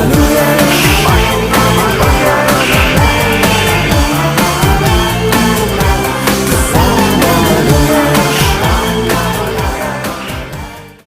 Hallelujah.